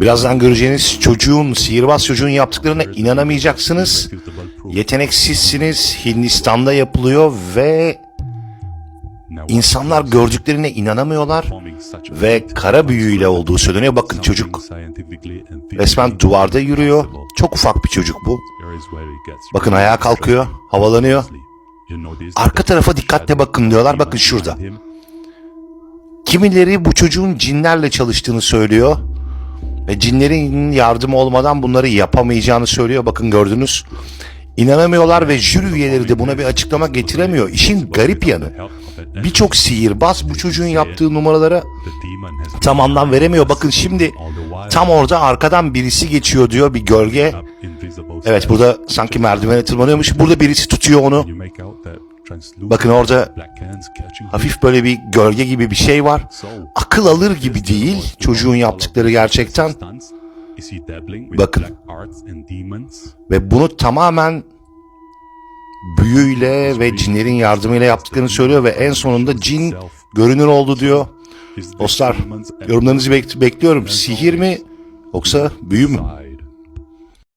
Birazdan göreceğiniz çocuğun, sihirbaz çocuğun yaptıklarına inanamayacaksınız. Yeteneksizsiniz. Hindistan'da yapılıyor ve insanlar gördüklerine inanamıyorlar ve kara büyüyle olduğu söyleniyor. Bakın çocuk resmen duvarda yürüyor. Çok ufak bir çocuk bu. Bakın ayağa kalkıyor, havalanıyor. Arka tarafa dikkatle bakın diyorlar. Bakın şurada. Kimileri bu çocuğun cinlerle çalıştığını söylüyor. Ve cinlerin yardımı olmadan bunları yapamayacağını söylüyor. Bakın gördünüz. İnanamıyorlar ve jüri üyeleri de buna bir açıklama getiremiyor. İşin garip yanı. Birçok sihirbaz bu çocuğun yaptığı numaralara tam anlam veremiyor. Bakın şimdi tam orada arkadan birisi geçiyor diyor bir gölge. Evet burada sanki merdivene tırmanıyormuş. Burada birisi tutuyor onu. Bakın orada hafif böyle bir gölge gibi bir şey var. Akıl alır gibi değil çocuğun yaptıkları gerçekten. Bakın. Ve bunu tamamen büyüyle ve cinlerin yardımıyla yaptıklarını söylüyor ve en sonunda cin görünür oldu diyor. Dostlar yorumlarınızı bek- bekliyorum. Sihir mi yoksa büyü mü?